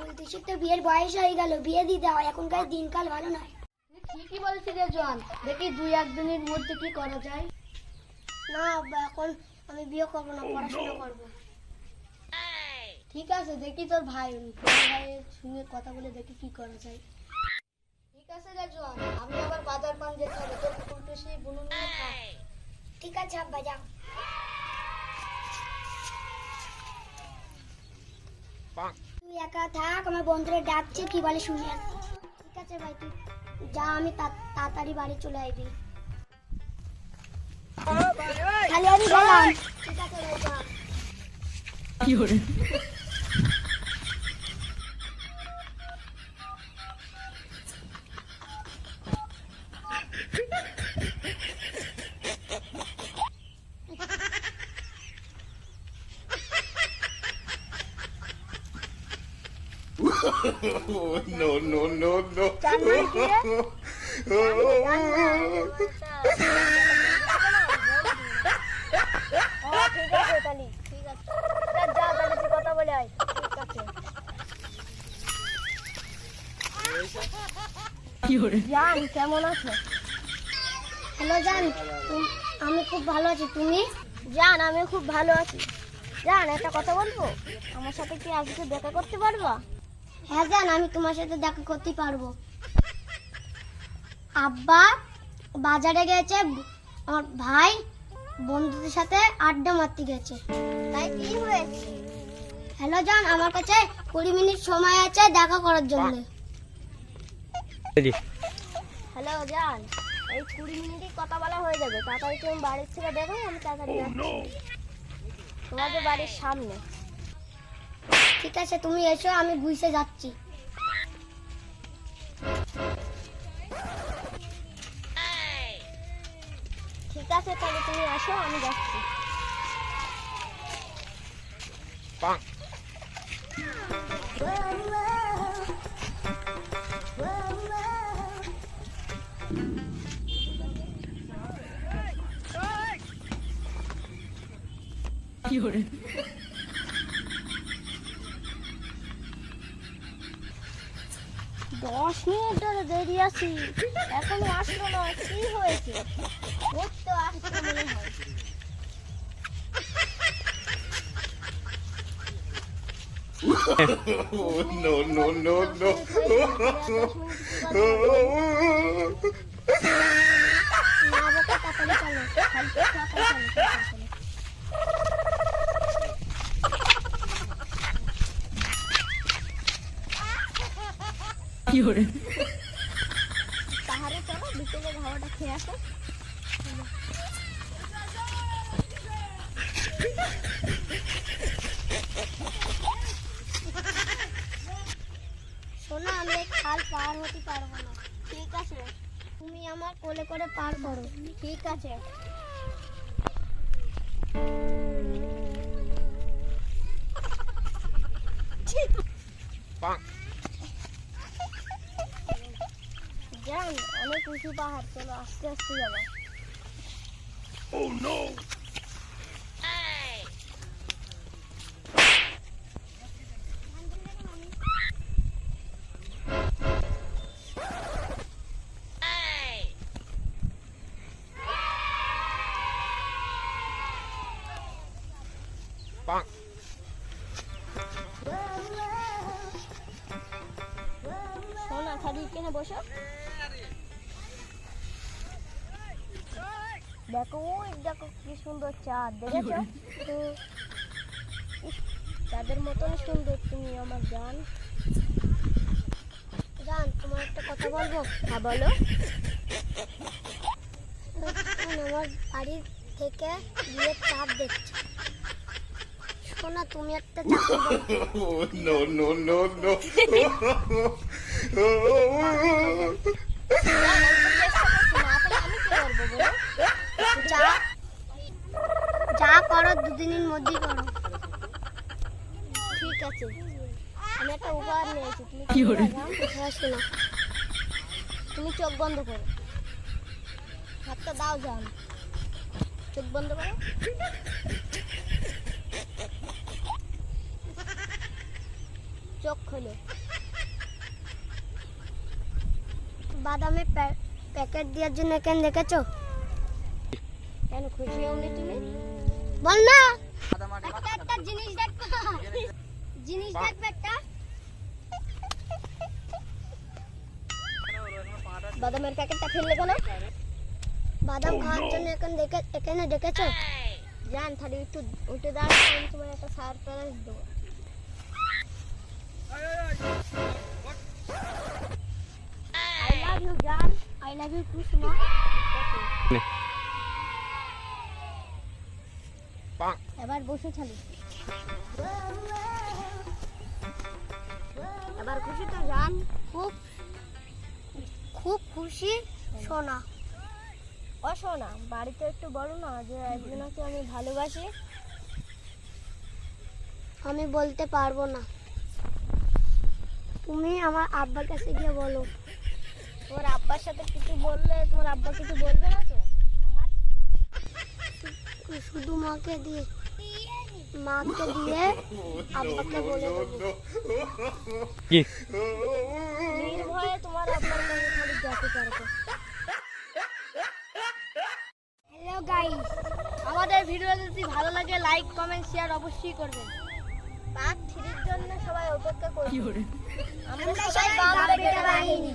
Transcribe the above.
বলতেছি তো বিয়ের বয়স হয়ে গেল বিয়ে দিয়ে দাও এখনকার দিনকাল ভালো নয়। ঠিকই বলছিস রে জন দেখি দুই একদিনের মধ্যে কি করা যায়। না আব্বা এখন আমি বিয়ে করব না পড়াশোনা করব। ঠিক আছে দেখি তোর ভাই তোর ভাইয়ের সঙ্গে কথা বলে দেখি কি করা যায়। ঠিক আছে রে জন আমি আবার বাজার পান যেতে হবে তোর পুকুরটা সেই বুনুন ঠিক আছে আব্বা যাও। তুই একা থাক, আমার বন্ধুরা ডাকছে, কি বলে শুনে আসি। ঠিক আছে ভাই, তুই যা, আমি তাড়াতাড়ি বাড়ি চলে আসবি। গেলাম। ঠিক আছে ভাই, যা। no, no, no, no. ঠিক আছে তাহলে ঠিক আছে যা তাহলে তুই কথা বলে আয় ঠিক আছে জান কেমন আছো? হ্যালো জান তুম- আমি খুব ভালো আছি। তুমি? জান আমি খুব ভালো আছি। জান একটা কথা বলব? আমার সাথে কি আজকে দেখা করতে পারবা? হ্যাঁ জান আমি তোমার সাথে দেখা করতে পারব। আব্বা বাজারে গেছে আমার ভাই বন্ধুদের সাথে আড্ডা মারতে গেছে। তাই কি হয়েছে? হ্যালো জান আমার কাছে কুড়ি মিনিট সময় আছে দেখা করার জন্য। হ্যালো জান এই কুড়ি মিনিটই কথা বলা হয়ে যাবে। তাড়াতাড়ি তুমি বাড়ির থেকে দেখো আমি তাড়াতাড়ি যাচ্ছি। তোমাদের বাড়ির সামনে। ঠিক আছে তুমি এসো আমি গুইসে যাচ্ছি। ঠিক আছে তাহলে তুমি আসো আমি যাচ্ছি দশ মিনিট ধরে দেরি আছি এখনও আসলো না কি হয়েছে ওর তো মনে হয় Oh, no, no, no, no. না বাবা তাড়াতাড়ি চলো তাড়াতাড়ি চলো, তাড়াতাড়ি চলো। পাহাড়ে চলো বিকেলে খাওয়াটা খেয়ে আসো। শোনো আমি খাল পার হতে পারব না। ঠিক আছে? তুমি আমার কোলে করে পার করো। ঠিক আছে? যান অনেক উঁচু পাহাড় চলো আস্তে আস্তে যাব। Oh, no. শোনা খালি কেনে বসো। দেখো ওই দেখো কি সুন্দর চাঁদ দেখেছ? চাঁদের মতন সুন্দর তুমি আমার জান। জান তোমার একটা কথা বলব? হ্যাঁ বলো। আমার বাড়ির থেকে বিয়ের চাপ দেখছে। শোনা তুমি একটা। Oh, no, যা করো দুদিনের মধ্যেই করো। ঠিক আছে। আমি একটা উপহার নিয়েছি। তুমি কি শোনো তুমি চোখ বন্ধ করো। হাতটা দাও যান চোখ বন্ধ করো। চোখ খোলো। বাদামে প্যাকেট দেওয়ার জন্য কেন দেখেছ? কেন খুশি হওনি তুমি? বল না একটা একটা জিনিস দেখবে জিনিস দেখবে একটা বাদামের প্যাকেটটা ফেললে কেন? বাদাম খাওয়ার জন্য এখন দেখে এখানে দেখেছ? জান তাহলে একটু উঠে দাঁড়াও আমি তোমার একটা সারপ্রাইজ দেবো। আই লাভ ইউ জান। আই লাভ ইউ টু সোনা এবার বসে ছাড়ি। এবার খুশি তো জান। খুব খুব খুশি সোনা। ও শোনা বাড়িতে একটু বলো না যে একজনকে আমি ভালোবাসি। আমি বলতে পারব না। তুমি আমার আব্বার কাছে গিয়ে বলো। তোমার আব্বার সাথে কিছু বললে তোমার আব্বা কিছু বলবে না তো? আমার? শুধু মাকে দিয়ে। মাকে দিয়ে আব্বাকে বলে দেবো। নির্ভয়ে তোমার আব্বার কাছে খালি যেতে পারবে হ্যালো গাইস আমাদের ভিডিও যদি ভালো লাগে লাইক কমেন্ট শেয়ার অবশ্যই করবেন পার্ট থ্রির জন্য সবাই অপেক্ষা করবে। আমরা সবাই বাহিনী।